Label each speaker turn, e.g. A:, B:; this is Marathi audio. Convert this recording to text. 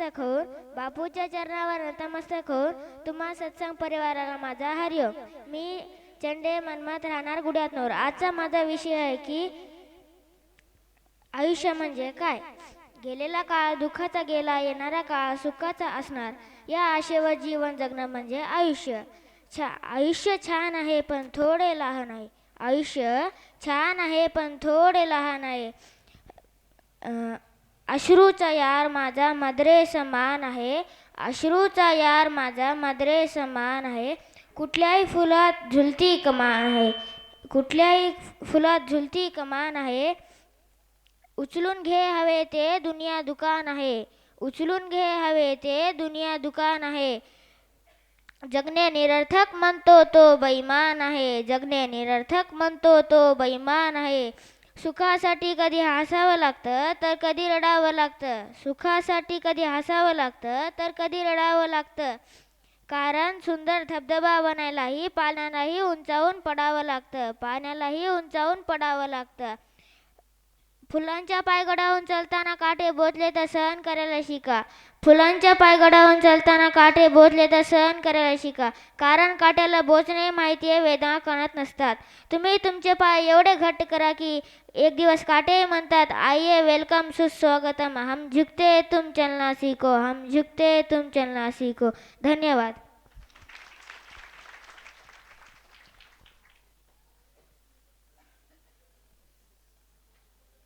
A: नतमस्तक होऊन बापूच्या चरणावर नतमस्तक होऊन तुम्हा सत्संग परिवाराला माझा हरिओम मी चंडे मनमात राहणार गुड्यातनोर आजचा माझा विषय आहे की आयुष्य म्हणजे काय? गेलेला काळ दुःखाचा गेला येणारा काळ सुखाचा असणार. या आशेवर जीवन जगणं म्हणजे आयुष्य. छा आयुष्य छान आहे पण थोडे लहान आहे. आयुष्य छान आहे पण थोडे लहान आहे. अश्रूचा यार माझा मदरे समान आहे. अश्रूचा यार माझा मदरे समान आहे. कुठल्याही फुलात झुलती कमान आहे. कुठल्याही फुलात झुलती कमान आहे. उचलून घे हवे ते दुनिया दुकान आहे. उचलून घे हवे ते दुनिया दुकान आहे. जगणे निरर्थक म्हणतो तो बैमान आहे. जगणे निरर्थक म्हणतो तो बैमान आहे. सुखासाठी कधी हसावं लागतं तर कधी रडावं लागतं. सुखासाठी कधी हसावं लागतं तर कधी रडावं लागतं. कारण सुंदर धबधबा बनायलाही पाण्यालाही उंचावून पडावं लागतं. पाण्यालाही उंचावून पडावं लागतं. फुलांच्या पायगडावून चालताना काटे बोचले तर सहन करायला शिका. फुलांच्या पायगडावून चालताना काटे बोचले तर सहन करायला शिका. कारण काट्याला बोचणे माहिती आहे वेदना कळत नसतात. तुम्ही तुमचे पाय एवढे घट्ट करा की एक दिवस काटे म्हणतात आइए वेलकम सुस्वागतम. हम झुकते तुम चलना सीखो हम झुकते तुम चलना सीखो. धन्यवाद.